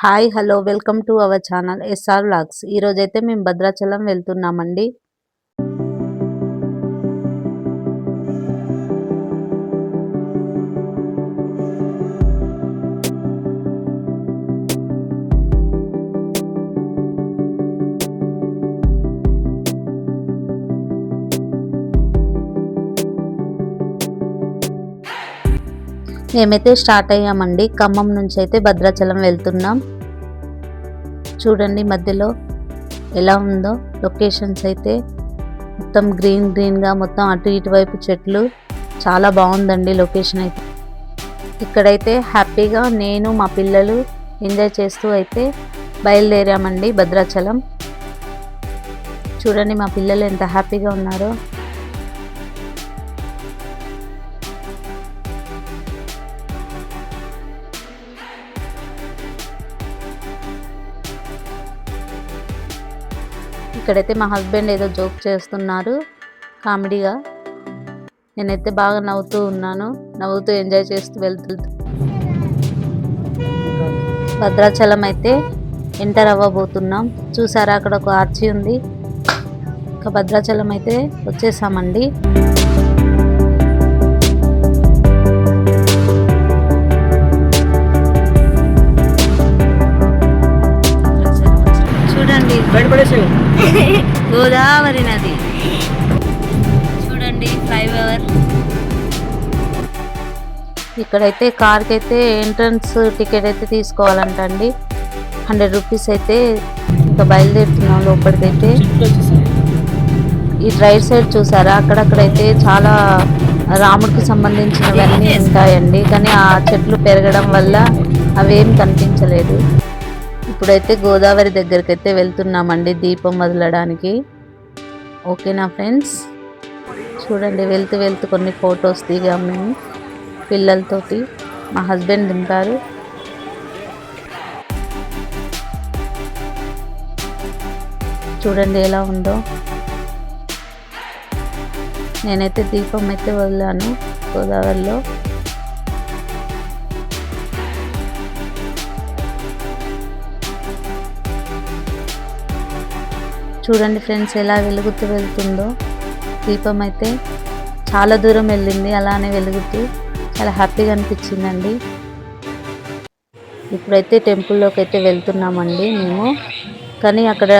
Hi hello welcome to our channel SR vlogs. ఈరోజైతే మేము భద్రాచలం వెళ్తున్నామండి. మేమైతే స్టార్ట్ అయ్యామండి. ఖమ్మం నుంచి అయితే భద్రాచలం వెళ్తున్నాం. చూడండి మధ్యలో ఎలా ఉందో లొకేషన్స్ అయితే. మొత్తం గ్రీన్ గ్రీన్గా మొత్తం అటు ఇటు వైపు చెట్లు. చాలా బాగుందండి లొకేషన్ అయితే. ఇక్కడైతే హ్యాపీగా నేను మా పిల్లలు ఎంజాయ్ చేస్తూ అయితే బయలుదేరామండి భద్రాచలం. చూడండి మా పిల్లలు ఎంత హ్యాపీగా ఉన్నారో. ఇక్కడైతే మా హస్బెండ్ ఏదో జోక్ చేస్తున్నారు కామెడీగా. నేనైతే బాగా నవ్వుతూ ఉన్నాను నవ్వుతూ ఎంజాయ్ చేస్తూ వెళ్తూ. భద్రాచలం అయితే ఎంటర్ అవ్వబోతున్నాం. చూసారా అక్కడ ఒక ఆర్చి ఉంది. ఇంకా భద్రాచలం అయితే వచ్చేసామండి. గోదావరి నది. చూడండి ఫ్లైఓవర్ ఇక్కడైతే కార్కి అయితే ఎంట్రన్స్ టికెట్ అయితే తీసుకోవాలంట అండి హండ్రెడ్ రూపీస్ అయితే ఇంకా బయలుదేరుతున్నాం లోపలికైతే. ఈ రైట్ సైడ్ చూసారా? అక్కడక్కడైతే చాలా రాముడికి సంబంధించినవన్నీ ఉంటాయండి. కానీ ఆ చెట్లు పెరగడం వల్ల అవేం కనిపించలేదు. ఇప్పుడైతే గోదావరి దగ్గరికి అయితే వెళ్తున్నామండి దీపం వదలడానికి. ఓకేనా ఫ్రెండ్స్ చూడండి వెళ్తూ వెళ్తూ కొన్ని ఫొటోస్ దిగాం మేము పిల్లలతోటి. మా హస్బెండ్ దింపారు చూడండి ఎలా ఉందో. నేనైతే దీపం అయితే వదిలాను గోదావరిలో. చూడండి ఫ్రెండ్స్ ఎలా వెలుగుతూ వెళ్తుందో. దీపం అయితే చాలా దూరం వెళ్ళింది అలానే వెలుగుతూ చాలా హ్యాపీగా అనిపించిందండి. ఇప్పుడైతే టెంపుల్లోకి అయితే వెళ్తున్నామండి మేము. కానీ అక్కడ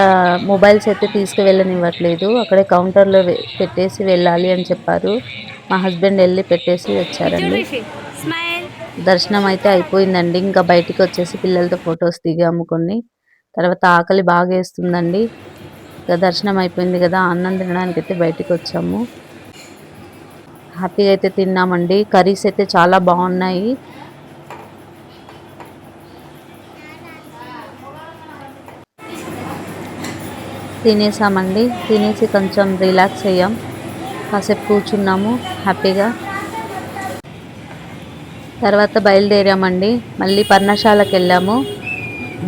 మొబైల్స్ అయితే తీసుకువెళ్ళనివ్వట్లేదు. అక్కడే కౌంటర్లో పెట్టేసి వెళ్ళాలి అని చెప్పారు. మా హస్బెండ్ వెళ్ళి పెట్టేసి వచ్చారండి. దర్శనం అయితే అయిపోయిందండి. ఇంకా బయటికి వచ్చేసి పిల్లలతో ఫొటోస్ దిగాము కొన్ని. తర్వాత ఆకలి బాగా వేస్తుందండి. దర్శనం అయిపోయింది కదా అన్నం తినడానికి అయితే బయటికి వచ్చాము. హ్యాపీగా అయితే తిన్నామండి. కర్రీస్ అయితే చాలా బాగున్నాయి. తినేసామండి. తినేసి కొంచెం రిలాక్స్ అయ్యాం. కాసేపు కూర్చున్నాము హ్యాపీగా. తర్వాత బయలుదేరామండి. మళ్ళీ పర్ణశాలకు వెళ్ళాము.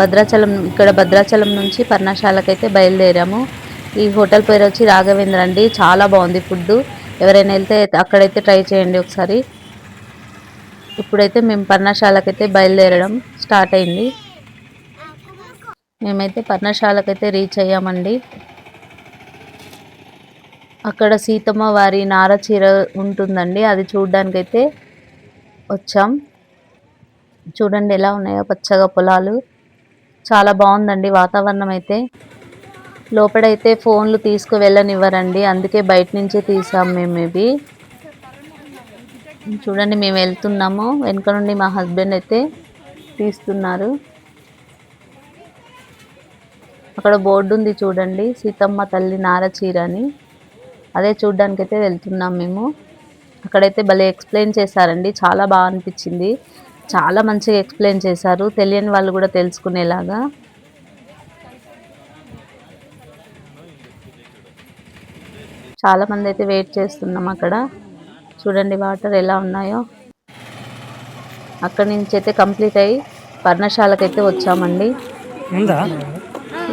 భద్రాచలం ఇక్కడ భద్రాచలం నుంచి పర్ణశాలకు అయితే బయలుదేరాము. ఈ హోటల్ పేరు వచ్చి రాఘవేంద్ర అండి. చాలా బాగుంది ఫుడ్ ఎవరైనా వెళ్తే అక్కడైతే ట్రై చేయండి ఒకసారి. ఇప్పుడైతే మేము పర్ణశాలకు అయితే బయలుదేరడం స్టార్ట్ అయింది. మేమైతే పర్ణశాలకు అయితే రీచ్ అయ్యామండి. అక్కడ సీతమ్మ వారి నార చీర ఉంటుందండి. అది చూడ్డానికైతే వచ్చాం. చూడండి ఎలా ఉన్నాయో పచ్చగా పొలాలు. చాలా బాగుందండి వాతావరణం అయితే. లోపడైతే ఫోన్లు తీసుకు వెళ్ళనివ్వరండి. అందుకే బయట నుంచే తీసాం మేము ఇవి చూడండి మేము వెళ్తున్నాము. వెనుక నుండి మా హస్బెండ్ అయితే తీస్తున్నారు. అక్కడ బోర్డు ఉంది చూడండి. సీతమ్మ తల్లి నార చీర అని అదే చూడ్డానికైతే వెళ్తున్నాం మేము. అక్కడైతే భలే ఎక్స్ప్లెయిన్ చేశారండి. చాలా బాగా అనిపించింది. చాలా మంచిగా ఎక్స్ప్లెయిన్ చేశారు. తెలియని వాళ్ళు కూడా తెలుసుకునేలాగా. చాలా మంది అయితే వెయిట్ చేస్తున్నాం అక్కడ. చూడండి వాటర్ ఎలా ఉన్నాయో. అక్కడి నుంచి అయితే కంప్లీట్ అయ్యి పర్ణశాలకైతే వచ్చామండి.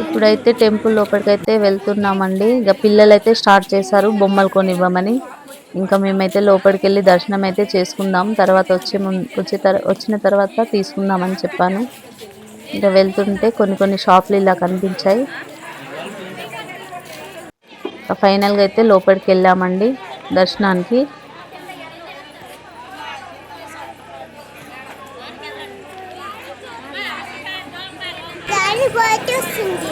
ఇప్పుడైతే టెంపుల్ లోపలికైతే వెళ్తున్నామండి. ఇక పిల్లలు అయితే స్టార్ట్ చేశారు బొమ్మలు కొనివ్వమని. ఇంకా మేమైతే లోపలికి వెళ్ళి దర్శనం అయితే చేసుకుందాం. తర్వాత వచ్చే ముందు వచ్చే తర్ వచ్చిన తర్వాత తీసుకుందామని చెప్పాను. ఇంకా వెళ్తుంటే కొన్ని కొన్ని షాపులు ఇలా కనిపించాయి. ఫైనల్గా అయితే లోపలికి వెళ్ళామండి దర్శనానికి. దాని కొట్టేస్తుంది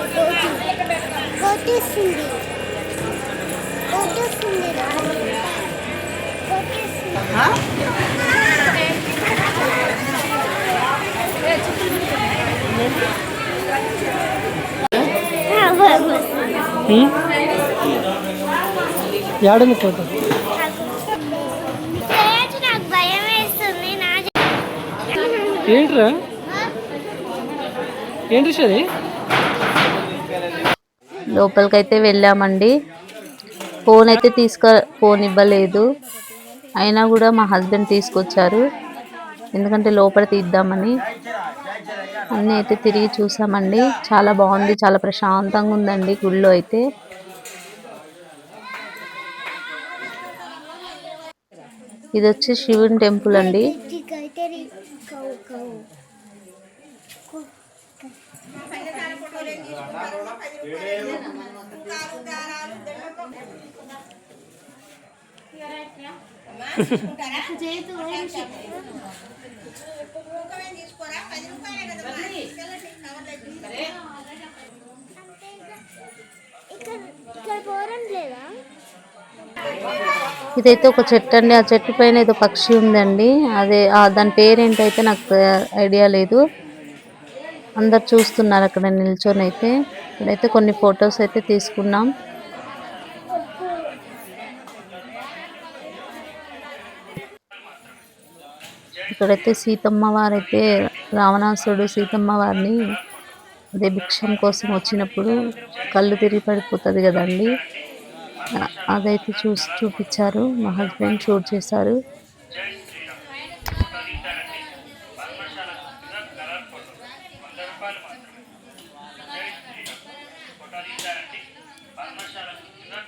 కొట్టేస్తుంది ఫోటో? ఏంట్రా? ఏంటి సరే లోపలికైతే వెళ్ళామండి. ఫోన్ అయితే తీసుకో ఫోన్ ఇవ్వలేదు. అయినా కూడా మా హస్బెండ్ తీసుకొచ్చారు. ఎందుకంటే లోపల తీద్దామని. అన్నీ అయితే తిరిగి చూసామండి. చాలా బాగుంది చాలా ప్రశాంతంగా ఉందండి గుళ్ళో అయితే. ఇది వచ్చి శివుని టెంపుల్ అండి. Yeah. ఇదైతే ఒక చెట్టు అండి. ఆ చెట్టు పైన ఏదో పక్షి ఉందండి. అదే ఆ దాని పేరేంటైతే నాకు ఐడియా లేదు. అందరు చూస్తున్నారు అక్కడ నిల్చొని అయితే ఇక్కడైతే కొన్ని ఫొటోస్ అయితే తీసుకున్నాం. ఇక్కడైతే సీతమ్మ వారైతే రావణాసుడు సీతమ్మ వారిని అదే భిక్షం కోసం వచ్చినప్పుడు కళ్ళు తిరిగి పడిపోతుంది కదండి. అదైతే చూసి చూపించారు. మా హస్బెండ్ షూట్ చేశారు.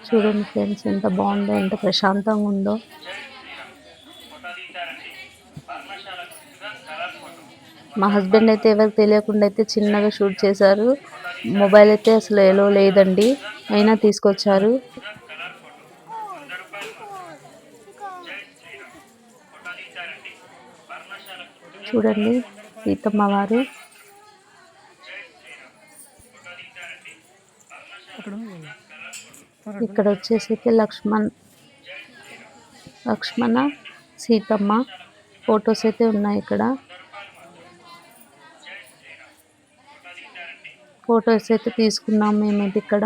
చూడండి ఫ్రెండ్స్ ఎంత బాగుందో ఎంత ప్రశాంతంగా ఉందో. మా హస్బెండ్ అయితే ఎవరికి తెలియకుండా అయితే చిన్నగా షూట్ చేశారు. మొబైల్ అయితే అసలు ఎలో లేదండి. అయినా తీసుకొచ్చారు. చూడండి సీతమ్మ వారు. ఇక్కడ వచ్చేసి అయితే లక్ష్మణ్ లక్ష్మణ సీతమ్మ. ఫొటోస్ అయితే ఉన్నాయి ఇక్కడ. ఫొటోస్ అయితే తీసుకున్నాం మేమైతే ఇక్కడ.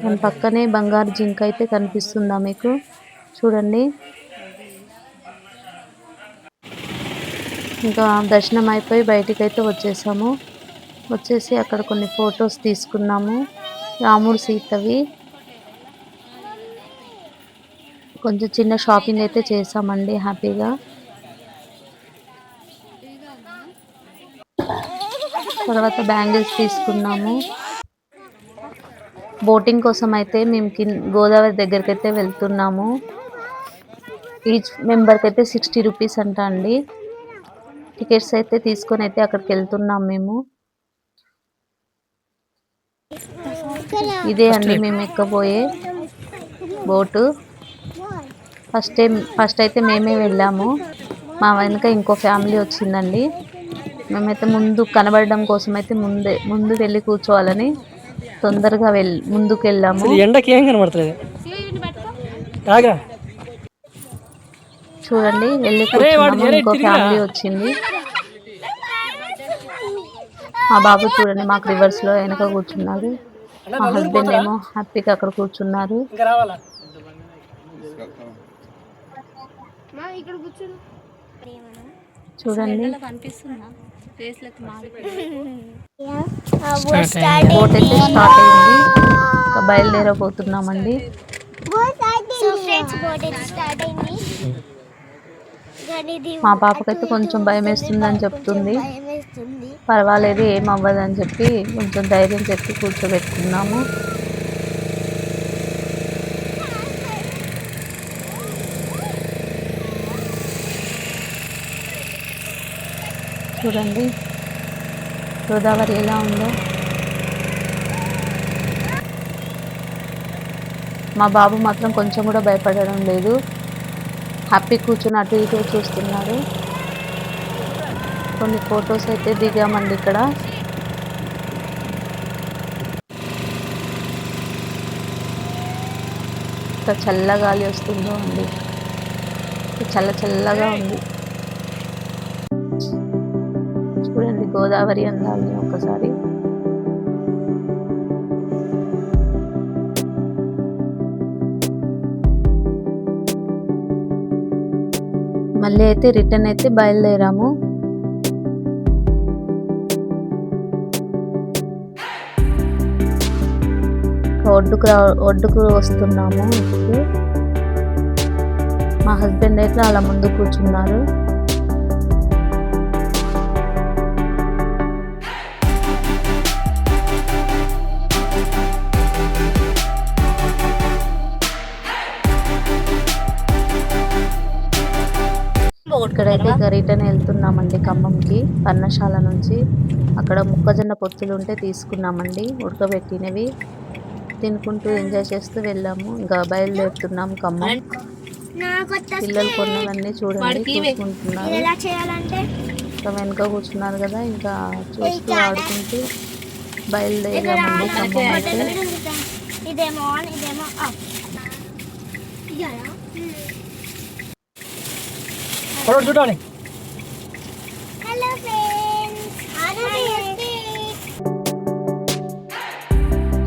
దాని పక్కనే బంగారు జింక అయితే కనిపిస్తుందా మీకు? చూడండి. ఇంకా దర్శనం అయిపోయి బయటికి అయితే వచ్చేసాము. వచ్చేసి అక్కడ కొన్ని ఫొటోస్ తీసుకున్నాము. రాముడు సీతవి. కొంచెం చిన్న షాపింగ్ అయితే చేసామండి హ్యాపీగా. తర్వాత బ్యాంగిల్స్ తీసుకున్నాము. బోటింగ్ కోసం అయితే మేము గోదావరి దగ్గరికి అయితే వెళ్తున్నాము. ఈచ్ మెంబర్కి అయితే సిక్స్టీ రూపీస్ అంట అండి. టికెట్స్ అయితే తీసుకొని అయితే అక్కడికి వెళ్తున్నాం మేము. ఇదే అండి మేము ఎక్కబోయే బోటు. ఫస్ట్ టైం ఫస్ట్ అయితే మేమే వెళ్ళాము. మా వెనుక ఇంకో ఫ్యామిలీ వచ్చిందండి. మేమైతే ముందు కనబడడం కోసం అయితే ముందే ముందు వెళ్ళి కూర్చోవాలని తొందరగా వెళ్ళి ముందుకు వెళ్ళాము అసలు ఎండకి ఏం కనబడతలేదు? రాగా చూడండి వెళ్ళి కూర్చున్నాము. ఇంకో? ఫ్యామిలీ వచ్చింది. మా బాబు చూడండి మాకు రివర్స్లో వెనక కూర్చున్నారు మా హస్బెండ్ ఏమో హ్యాపీగా అక్కడ కూర్చున్నారు ఇంకా రావాలా మా ఇక్కడ కూర్చోను చూడండి. స్టార్ట్ అయింది. ఇంకా బయలుదేరబోతున్నామండి. మా పాపకైతే కొంచెం భయం వేస్తుందని చెప్తుంది. పర్వాలేదు ఏం అవ్వదని చెప్పి కొంచెం ధైర్యం చెప్పి కూర్చోబెట్టుకున్నాము. చూడండి. గోదావరి ఎలా ఉందో. మా బాబు మాత్రం కొంచెం కూడా భయపడడం లేదు. హ్యాపీ కూర్చుని అటు ఇటు చూస్తున్నారు. కొన్ని ఫొటోస్ అయితే దిగామండి ఇక్కడ. ఇక్కడ చల్ల గాలి వస్తుందో అండి. చల్ల చల్లగా ఉంది. చూడండి గోదావరి అందాలని ఒకసారి. మళ్ళీ అయితే రిటర్న్ అయితే బయలుదేరాము. ఒడ్డుకు రా ఒడ్డుకు వస్తున్నాము. ఇప్పుడు మా హస్బెండ్ అయితే అలా ముందు కూర్చున్నారు. ఇక్కడైతే ఇక రిటర్న్ వెళ్తున్నామండి ఖమ్మంకి పర్ణశాల నుంచి. అక్కడ మొక్కజొన్న పొత్తులు ఉంటే తీసుకున్నామండి ఉడకబెట్టినవి. తినుకుంటూ ఎంజాయ్ చేస్తూ వెళ్ళాము. ఇంకా బయలుదేరుతున్నాము ఖమ్మం. పిల్లలు కొన్నవన్నీ చూడండి చూసుకుంటున్నారు. ఇంకా వెనక కూర్చున్నారు కదా ఇంకా చూస్తూ ఆడుకుంటూ బయలుదేరామండి ఖమ్మం అయితే ఇదేమో ఇదేమో ఫోటో చూడాలి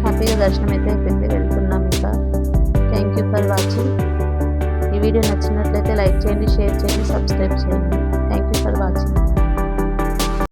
హ్యాపీగా దర్శనం అయితే అయిపోయింది. వెళ్తున్నాం ఇంకా. థ్యాంక్ యూ ఫర్ వాచింగ్ ఈ వీడియో నచ్చినట్లయితే లైక్ చేయండి షేర్ చేయండి సబ్స్క్రైబ్ చేయండి. Thank you